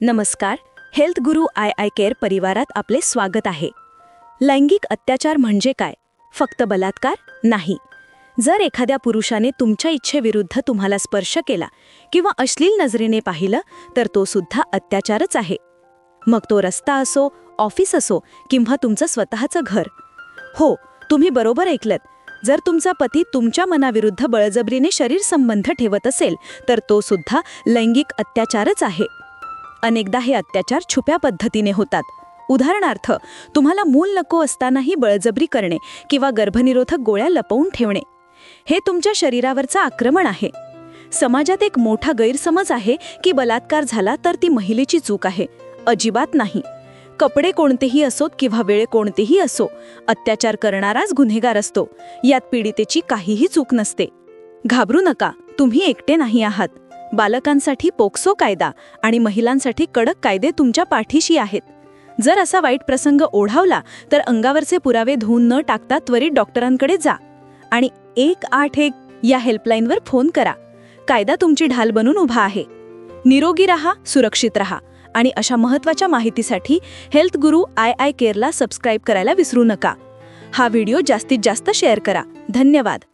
नमस्कार health Guru I I care परिवारात आपले स्वागत आहे. लैंगिक अत्याचार म्हणजे काय? फक्त बलात्कार नाही. जर एखाद्या पुरुषाने तुमच्या इच्छेविरुद्ध तुम्हाला स्पर्श केला किंवा अश्लील नजरेने पाहिलं तर तो सुद्धा अत्याचारच आहे. मग तो रस्ता असो ऑफिस असो किंवा तुमचं स्वतःचं घर. हो तुम्ही बरोबर ऐकलत. जर तुमचा पती तुमच्या मनाविरुद्ध बळजबरीने शरीर संबंध ठेवत असेल तर तो सुद्धा लैंगिक अत्याचारच आहे. अनेकदा हे अत्याचार छुप्या पद्धतीने होतात. उदाहरणार्थ तुम्हाला मूल नको असतानाही बळजबरी करणे किंवा गर्भनिरोधक गोळ्या लपवून ठेवणे. हे तुमच्या शरीरावरचं आक्रमण आहे. समाजात एक मोठा गैरसमज आहे की बलात्कार झाला तर ती महिलेची चूक आहे. अजिबात नाही. कपडे कोणतेही असोत किंवा वेळ कोणतेही असो अत्याचार करणाराच गुन्हेगार असतो. यात पीडितेची काहीही चूक नसते. घाबरू नका तुम्ही एकटे नाही आहात. बालकांसाठी पोक्सो कायदा आणि महिलांसाठी कडक कायदे तुमच्या पाठीशी आहेत. जर असा वाईट प्रसंग ओढावला तर अंगावरचे पुरावे धुवून न टाकता त्वरित डॉक्टरांकडे जा. आणि एक आठ एक या हेल्पलाईनवर फोन करा. कायदा तुमची ढाल बनून उभा आहे. निरोगी रहा सुरक्षित रहा. आणि अशा महत्त्वाच्या माहितीसाठी health Guru I I केअरला subscribe करायला विसरू नका. हा व्हिडिओ जास्तीत जास्त शेअर करा. धन्यवाद.